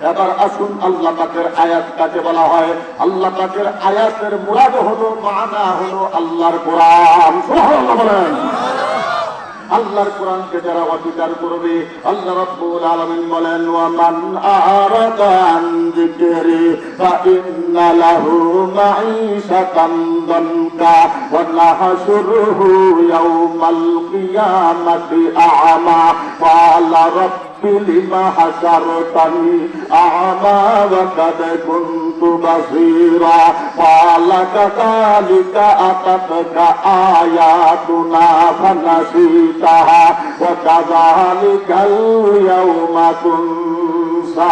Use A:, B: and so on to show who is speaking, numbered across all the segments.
A: এবার আসুন আল্লাহ পাকের আয়াত কাকে বলা হয়? আল্লাহ পাকের আয়াতের মুরাদ হলো, মানা হলো আল্লাহর কোরআন। আল্লাহর কোরআনকে যারা অস্বীকার করবে। আল্লাহ রাব্বুল আলামিন বলেন ওয়া মান আরাদা যিকরি ফা ইন্না লাহু মাঈশাতান ওয়া নাহশুরুহু কিয়ামাতি আ'মা। ক্বালা لما حشرتني أعمى وقد كنت بصيرا قال كذلك أتتك آياتنا فنسيتها وكذلك اليوم تنسى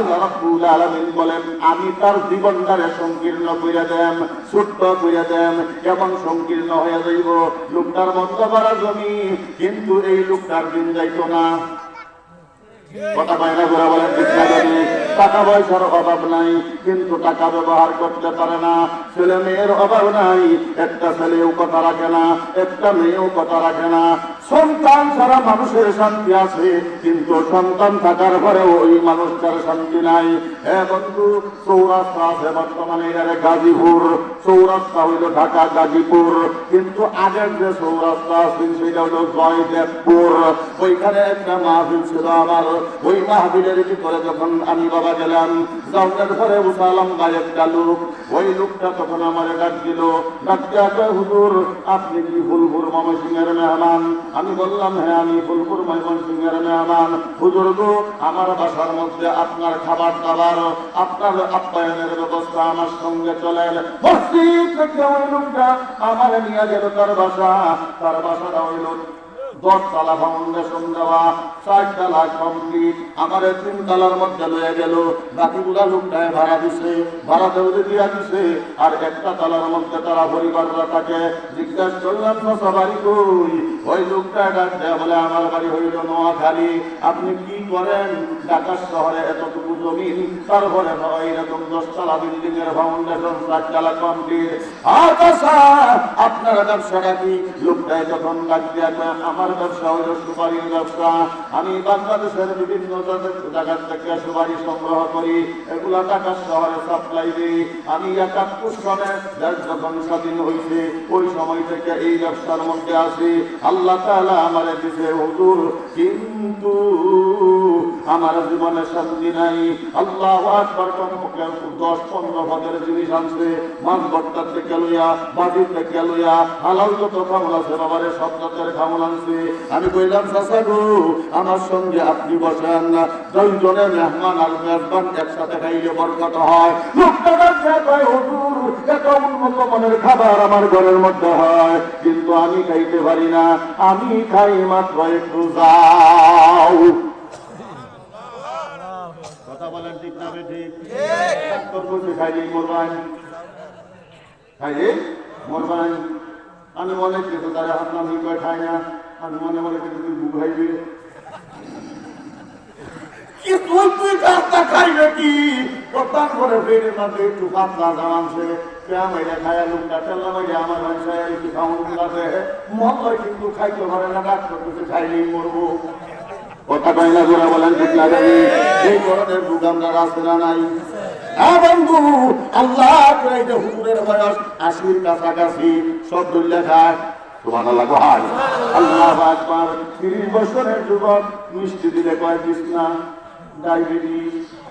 A: আল্লাহ রাব্বুল আলামিন বলেন, আমি তার জীবনটারে সংকীর্ণ কইরা দেন ছোট্ট কইরা দেন কেমন সংকীর্ণ হয়ে যাইব? লোকটার মধ্য বাড়া জমি, কিন্তু এই লোকটার দিন যাইতো না। কথা বাইরে ঘোরা বলেন টাকা পয়সার অভাব নাই, কিন্তু টাকা ব্যবহার করতে পারে না। ছেলে মেয়ের অভাব নাই, একটা ছেলেও কথা রাখে না, একটা মেয়েও কথা রাখে না। সন্তান ছাড়া মানুষের শান্তি আছে, কিন্তু সন্তান থাকার পরেও ওই মানুষটার শান্তি নাই। হ্যাঁ বন্ধু সৌরাষ্ট্র আছে বর্তমানে, এখানে গাজীপুর। সৌরাষ্ট্র হইল ঢাকা, গাজীপুর। কিন্তু আগের যে সৌরাষ্ট্র আছে, সেটা হইল জয়দেবপুর। ওইখানে একটা মাহফিল ছিল আমার। ওই মাহফিলের ভিতরে যখন আমি বাবা গেলাম, যাওয়ার পরে উঠালাম একটা লোক। ওই লোকটা তখন আমার ডাক দিল ডাক হুজুর, আপনি কি ফুলপুর ময়মনসিংহের মেহমান? আমি বললাম হ্যাঁ আমি ফুলপুর ময়মনসিংহের মেহমান। হুজুর গো, আমার বাসার মধ্যে আপনার খাবার দাবার, আপনার আপ্যায়নের ব্যবস্থা আমার সঙ্গে চলেন। মসজিদ থেকে ওই লোকটা আমার নিয়ে তার বাসা তার বাসাটা হইল দশতলা ফাউন্ডেশন দেওয়া, চারতলা কমপ্লিট আমার তিন তলার মধ্যে লয়ে গেল। বাকিগুলা লোকটায় ভাড়া দিছে, ভাড়া দেউরে দিয়া দিছে, আর একটা তলার মধ্যে তারা পরিবাররা থাকে জিজ্ঞাসা করলাম সবারই কই? ওই লোকটা ডাক দেয়া বলে, আমার বাড়ি হইল নোয়াখালী। আপনি কি করেন? ঢাকা শহরে এতটুকু জমিন তারপরে এরকম দশতলা বিল্ডিং এর ফাউন্ডেশন চারতলা কমপ্লিট আপনার ব্যবসাটা কি? লোকটায় যখন ডাক দিয়া আমার সুপারির ব্যবসা আমি বাংলাদেশের বিভিন্ন থেকে সুপারি সংগ্রহ করি। এগুলা শহরে সাপ্লাই দিই। আমি একাত্তর দেশ যখন স্বাধীন হয়েছে। ওই সময় থেকে এই ব্যবসার মধ্যে আছি। আল্লাহ তাআলা আমার হুজুর, কিন্তু আমার জীবনে শান্তি নাই। আল্লাহ আকবার কমপক্ষে দশ পনেরো পদের জিনিস আনছে। মাছ ভর্তার থেকে লইয়া বাজির থেকে লইয়া, হালাল যত খামল আছে বাবারে, সব জাতের খামল আনছে। আমি কইলাম চাচা গো আমার সঙ্গে আপনি বসেন না। দুইজনে মেহমান আর মেজবান একসাথে খাইলে বরকত হয়। খাবার আমার ঘরের মধ্যে হয়, কিন্তু আমি খাইতে পারি না। আমি খাই মাত্র একটু যাও। কথা বলেন ঠিক না বে ঠিক ডাক্তার বলছে খাইলেই মরবান খাইলে মরবান আমি মনে কিছু তারা নামি কয় খাই না। আমি মনে মনে কিছু তুই বুঝাইবে কি তুই তুই রাস্তা খাইবে কি কতান করে ফেরে মাঝে একটু পাতলা জামানছে মেরে খায়া লোকটা তেলা মেরে আমার ভাষায় একটু খাউন আছে মহল্লায় কিন্তু খাইতে পারে না ডাক্তার কিছু খাইলেই মরবো। কথা কয় না জোরা বলেন ঠিক জানি? এই ধরনের রোগ আমরা রাস্তা নাই। হ্যাঁ বন্ধু আল্লাহ হুজুরের বয়স আশির কাছাকাছি সব দুল্লে খায় তোমার আল্লাহ কহায় আল্লাহ আকবার তিরিশ বছরের যুবক ডায়াবেটিস।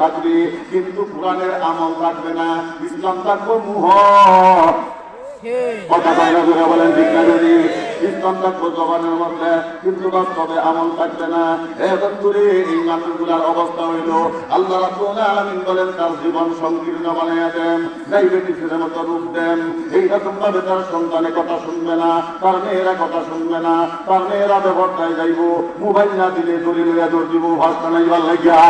A: থাকবে কিন্তু কোরআনের আমল থাকবে না। ইসলাম থাকব মুহ। কথা বলেন ঠিক না ইসলাম থাকব জবানের মধ্যে কিন্তু বাস্তবে আমল থাকবে না। এখন করে এই মানুষগুলার অবস্থা হইল আল্লাহ রাব্বুল আলামিন বলেন তার জীবন সংকীর্ণ বানাইয়া দেন ডায়াবেটিসের মতো রূপ দেন। এইরকম ভাবে তার সন্তানে কথা শুনবে না তার মেয়েরা কথা শুনবে না তার মেয়েরা ব্যবহারটায় যাইব মোবাইল না দিলে দড়ি লইয়া দৌড় দিব ভাষা নাইবার লাগিয়া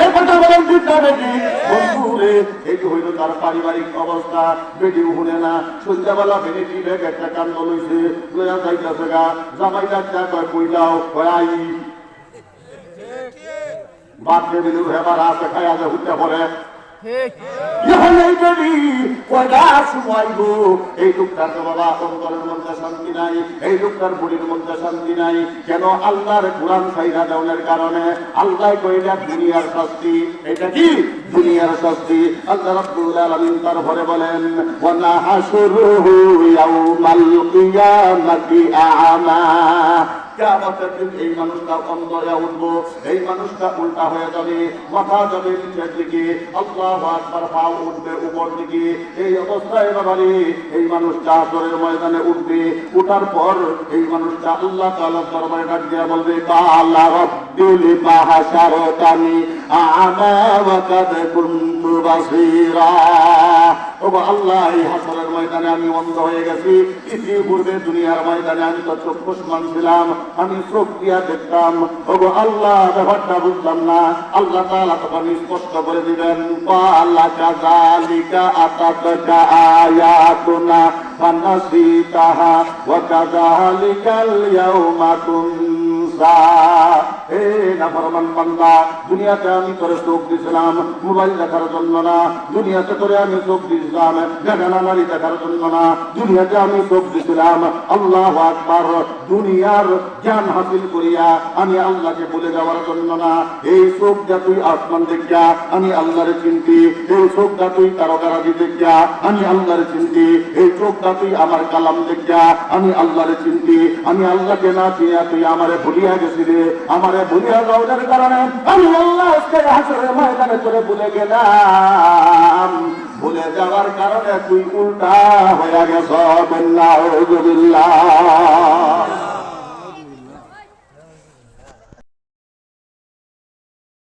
A: এই কথা বলেন ঠিক না নাকি? বন্ধুরে এই যে হইল তার পারিবারিক অবস্থা বেডিও শুনে না সন্ধ্যাবেলা বেনেটি ব্যাগ একটা কান্দ লইছে লইয়া যাইতেছে গা জামাই ডাক্তা কয় কই যাও কয় আই দিয়ে দিল হেবার আছে খাইয়া যে হুইটা পরে যখন এই বেবি কয়টা সময় গো এই লোকটার বাবা অন্তরের মধ্যে শান্তি নাই, এই লোকটার বুড়ির মধ্যে শান্তি নাই। কেন আল্লাহর কোরআন সাইরা দেওয়ার কারণে আল্লাহ কইলা দুনিয়ার শাস্তি। এটা কি? দুনিয়ার শাস্তি। আল্লাহ রাব্বুল আলামিন তারপরে বলেন ওয়া নাহশুরুহু ইয়াউমাল কিয়ামাতি আ'মা। কিয়ামতের দিন এই মানুষটা উঠবো, এই মানুষটা উল্টা হয়ে যাবে, মাথা যাবে নিচের দিকে, আল্লাহ আকবার পা উঠবে উপর দিকে। এই অবস্থায় এই মানুষটা আসরের ময়দানে উঠবে, উঠার পর এই মানুষটা আল্লাহ তাআলার দরবারে ডাক দিয়া বলবে, কালা রব্বিল মাহাশারতানি আমা কুনতু ও আল্লাহ, এই হাসরের ময়দানে আমি অন্ধ হয়ে গেছি। ইতিপূর্বে দুনিয়ার ময়দানে আমি তো চক্ষুষ্মান ছিলাম, আমি চোখ দেখতাম। ও আল্লাহ, ব্যাপারটা না। আল্লাহ তাআলা তখন স্পষ্ট করে দিবেন পালা কাযালিকা আতাতকা আয়াতুনা ফানাসিতাহা ওয়া কাযালিকাল ইয়াউমা তুনসা। এ নাফরমান বান্দা, দুনিয়াতে আমি তোরে চোখ দিছিলাম, মোবাইল দেখার জন্য না। দুনিয়াতে তোরে আমি চোখ দিছিলাম বেগানা নারী দেখার জন্য না। দুনিয়াতে আমি চোখ দিছিলাম, আল্লাহ আকবার, দুনিয়ার জ্ঞান হাসিল করিয়া আমি আল্লাহকে বলে যাওয়ার জন্য না। এই চোখটা তুই আসমান দেখিয়া আমি আল্লাহরে চিনতি। এই চোখটা তুই তারকারাজি দেখিয়া আমি আল্লাহরে চিনতি। এই চোখটা তুই আমার কালাম দেখিয়া আমি আল্লাহরে চিনতি। আমি আল্লাহকে না চিনিয়া তুই আমারে ভুলিয়া গেছিলি। আমারে ভুলিয়া যাওয়ার কারণে আমি আল্লাহ আজকে হাসরের ময়দানে করে ভুলে গেলাম। ভুলে যাওয়ার কারণে তুই উল্টা হয়ে গেছ। বিল্লাহ।